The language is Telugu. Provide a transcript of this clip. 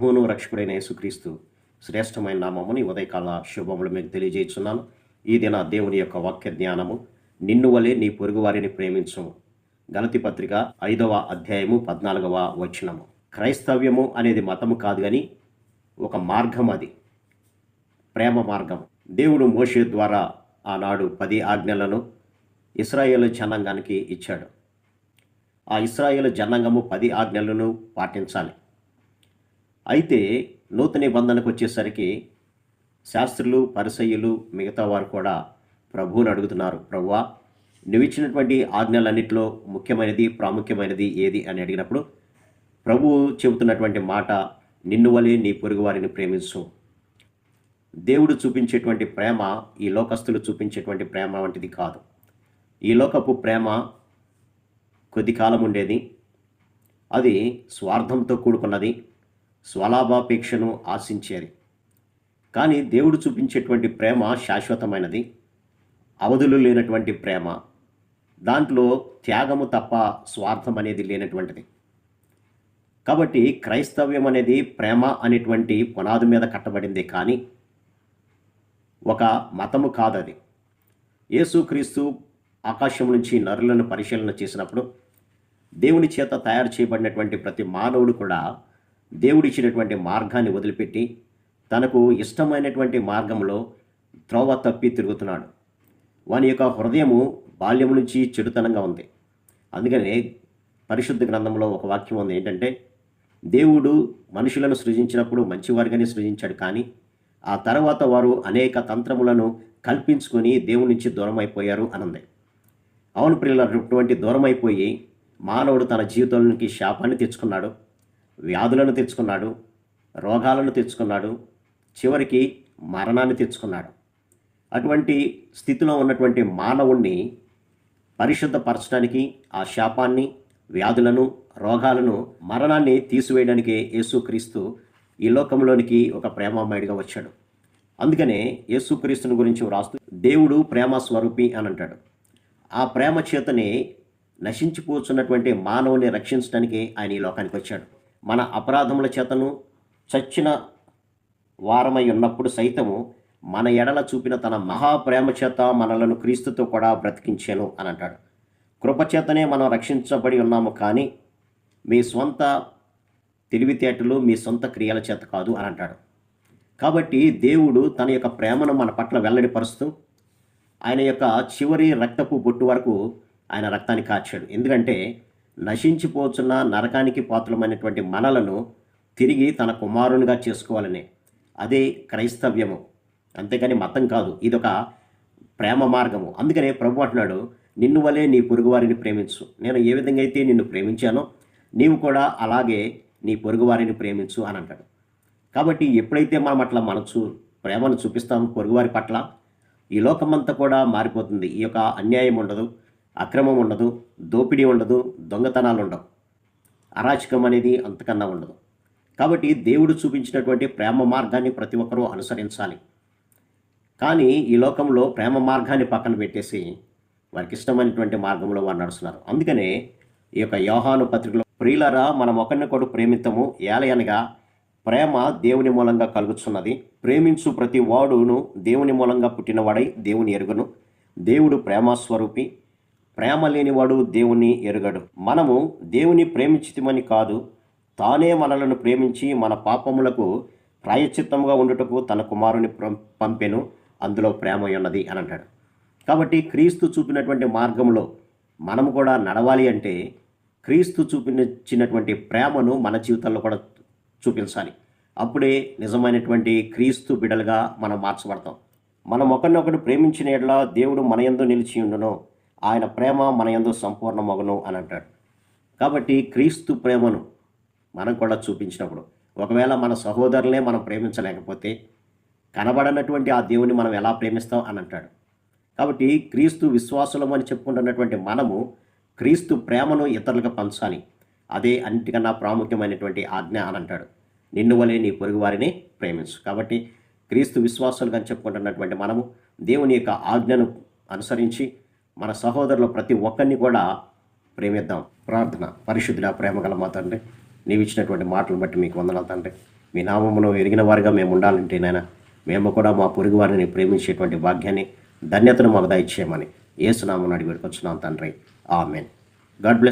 ప్రభువును రక్షకుడైన యేసుక్రీస్తు శ్రేష్టమైన నామముని ఉదయకాల శుభములు మీకు తెలియజేస్తున్నాను ఈ దిన దేవుని యొక్క వాక్య జ్ఞానము నిన్ను వలె నీ పొరుగు వారిని గలతి పత్రిక ఐదవ అధ్యాయము పద్నాలుగవ వచనము. క్రైస్తవ్యము అనేది మతము కాదు కానీ ఒక మార్గం అది. ప్రేమ మార్గం. దేవుడు మోషే ద్వారా ఆనాడు పది ఆజ్ఞలను ఇస్రాయేల్ జనాంగానికి ఇచ్చాడు. ఆ ఇస్రాయేల్ జనాంగము పది ఆజ్ఞలను పాటించాలి. అయితే నూతన నిబంధనకు వచ్చేసరికి శాస్త్రులు పరిసయ్యులు మిగతా వారు కూడా ప్రభువుని అడుగుతున్నారు. ప్రభువా నువ్వు ఇచ్చినటువంటి ఆజ్ఞలన్నింటిలో ముఖ్యమైనది ప్రాముఖ్యమైనది ఏది? అని అడిగినప్పుడు ప్రభువు చెబుతున్నటువంటి మాట నిన్ను వలె నీ పొరుగు వారిని ప్రేమించు. దేవుడు చూపించేటువంటి ప్రేమ ఈ లోకస్తులు చూపించేటువంటి ప్రేమ వంటిది కాదు. ఈ లోకపు ప్రేమ కొద్ది కాలం ఉండేది. అది స్వార్థంతో కూడుకున్నది. స్వలాభాపేక్షను ఆశించేది కానీ దేవుడు చూపించేటువంటి ప్రేమ శాశ్వతమైనది. అవధులు లేనటువంటి ప్రేమ. దాంట్లో త్యాగము తప్ప స్వార్థం అనేది లేనటువంటిది. కాబట్టి క్రైస్తవ్యం అనేది ప్రేమ అనేటువంటి పునాది మీద కట్టబడింది కానీ ఒక మతము కాదది. యేసుక్రీస్తు ఆకాశం నుంచి నరులను పరిశీలన చేసినప్పుడు దేవుని చేత తయారు చేయబడినటువంటి ప్రతి మానవుడు కూడా దేవుడిచ్చినటువంటి మార్గాన్ని వదిలిపెట్టి తనకు ఇష్టమైనటువంటి మార్గంలో త్రోవ తప్పి తిరుగుతున్నాడు. వాని యొక్క హృదయము బాల్యం నుంచి చెడుతనంగా ఉంది. అందుకనే పరిశుద్ధ గ్రంథంలో ఒక వాక్యం ఉంది ఏంటంటే దేవుడు మనుషులను సృజించినప్పుడు మంచివారిగానే సృజించాడు కానీ ఆ తర్వాత వారు అనేక తంత్రములను కల్పించుకొని దేవుడి నుంచి దూరం అయిపోయారు అనంది. అవును ప్రియులటువంటి దూరం అయిపోయి మానవుడు తన జీవితంలోకి శాపాన్ని తెచ్చుకున్నాడు. వ్యాధులను తెచ్చుకున్నాడు రోగాలను తెచ్చుకున్నాడు చివరికి మరణాన్ని తెచ్చుకున్నాడు. అటువంటి స్థితిలో ఉన్నటువంటి మానవుణ్ణి పరిశుద్ధపరచడానికి ఆ శాపాన్ని వ్యాధులను రోగాలను మరణాన్ని తీసివేయడానికి యేసుక్రీస్తు ఈ లోకంలోనికి ఒక ప్రేమామయుడిగా వచ్చాడు. అందుకనే యేసుక్రీస్తుని గురించి వ్రాస్తూ దేవుడు ప్రేమ స్వరూపి అని అంటాడు. ఆ ప్రేమ చేతనే నశించిపోతున్నటువంటి మానవుని రక్షించడానికి ఆయన ఈ లోకానికి వచ్చాడు. మన అపరాధముల చేతను చచ్చిన వారమై ఉన్నప్పుడు సైతము మన ఎడల చూపిన తన మహాప్రేమ చేత మనలను క్రీస్తుతో కూడా బ్రతికించాను అని అంటాడు. కృపచేతనే మనం రక్షించబడి ఉన్నాము కానీ మీ స్వంత తెలివితేటలు మీ సొంత క్రియల చేత కాదు అని అంటాడు. కాబట్టి దేవుడు తన యొక్క ప్రేమను మన పట్ల వెల్లడిపరుస్తూ ఆయన యొక్క చివరి రక్తపు బొట్టు వరకు ఆయన రక్తాన్ని కాచాడు ఎందుకంటే నశించిపోతున్న నరకానికి పాత్రమైనటువంటి మనలను తిరిగి తన కుమారునిగా చేసుకోవాలని అదే క్రైస్తవ్యము. అంతేకాని మతం కాదు. ఇదొక ప్రేమ మార్గము. అందుకనే ప్రభు అంటున్నాడు నిన్ను వలే నీ పొరుగువారిని ప్రేమించు. నేను ఏ విధంగా అయితే నిన్ను ప్రేమించానో నీవు కూడా అలాగే నీ పొరుగువారిని ప్రేమించు అని అంటాడు. కాబట్టి ఎప్పుడైతే మనం అట్లా మన చూ ప్రేమను చూపిస్తాము పొరుగువారి పట్ల ఈ లోకమంతా కూడా మారిపోతుంది. ఈ యొక్క అన్యాయం ఉండదు. అక్రమం ఉండదు దోపిడీ ఉండదు దొంగతనాలు ఉండవు. అరాచకం అనేది అంతకన్నా ఉండదు. కాబట్టి దేవుడు చూపించినటువంటి ప్రేమ మార్గాన్ని ప్రతి ఒక్కరూ అనుసరించాలి. కానీ ఈ లోకంలో ప్రేమ మార్గాన్ని పక్కన పెట్టేసి వారికి ఇష్టమైనటువంటి మార్గంలో వారు నడుస్తున్నారు. అందుకనే ఈ యొక్క యోహాను పత్రికలో ప్రియులరా మనం ఒకరినొకడు ప్రేమితము ఏలయనగా ప్రేమ దేవుని మూలంగా కలుగుతున్నది. ప్రేమించు ప్రతి వాడును దేవుని మూలంగా పుట్టినవాడై దేవుని ఎరుగును. దేవుడు ప్రేమస్వరూపి ప్రేమ లేనివాడు దేవుని ఎరుగడు. మనము దేవుని ప్రేమించితమని కాదు తానే మనలను ప్రేమించి మన పాపములకు ప్రాయశ్చిత్తంగా ఉండుటకు తన కుమారుని పంపెను. అందులో ప్రేమ ఉన్నది అని అంటాడు. కాబట్టి క్రీస్తు చూపినటువంటి మార్గంలో మనము కూడా నడవాలి అంటే క్రీస్తు చూపించినటువంటి ప్రేమను మన జీవితంలో కూడా చూపించాలి. అప్పుడే నిజమైనటువంటి క్రీస్తు బిడలుగా మనం మార్చబడతాం. మనం ఒకరినొకరు ప్రేమించిన ఎడలా దేవుడు మన ఎందు నిలిచి ఉండును. ఆయన ప్రేమ మన ఎందు సంపూర్ణ మగను అని అంటాడు. కాబట్టి క్రీస్తు ప్రేమను మనం కూడా చూపించినప్పుడు ఒకవేళ మన సహోదరులనే మనం ప్రేమించలేకపోతే కనబడనటువంటి ఆ దేవుని మనం ఎలా ప్రేమిస్తాం అని అంటాడు. కాబట్టి క్రీస్తు విశ్వాసులం అని చెప్పుకుంటున్నటువంటి మనము క్రీస్తు ప్రేమను ఇతరులకు పంచాలి. అదే అన్నిటికన్నా ప్రాముఖ్యమైనటువంటి ఆజ్ఞ అని అంటాడు. నిన్ను వలె నీ పొరుగు వారిని ప్రేమించు. కాబట్టి క్రీస్తు విశ్వాసులుగా అని చెప్పుకుంటున్నటువంటి మనము దేవుని యొక్క ఆజ్ఞను అనుసరించి మన సహోదరులు ప్రతి ఒక్కరిని కూడా ప్రేమిద్దాం. ప్రార్థన. పరిశుద్ధుడ ప్రేమ గల మా తండ్రి నీవు ఇచ్చినటువంటి మాటలు బట్టి మీకు వందనాలు తండ్రి. మీ నామమును ఎరిగిన వారిగా మేము ఉండాలంటే నాయన మేము కూడా మా పొరుగు వారిని ప్రేమించేటువంటి భాగ్యాన్ని ధన్యతను మాకు దయచేయమని ఏసునామను అడిగి పెట్టుకొచ్చున్నాం తండ్రి. ఆమెన్. God bless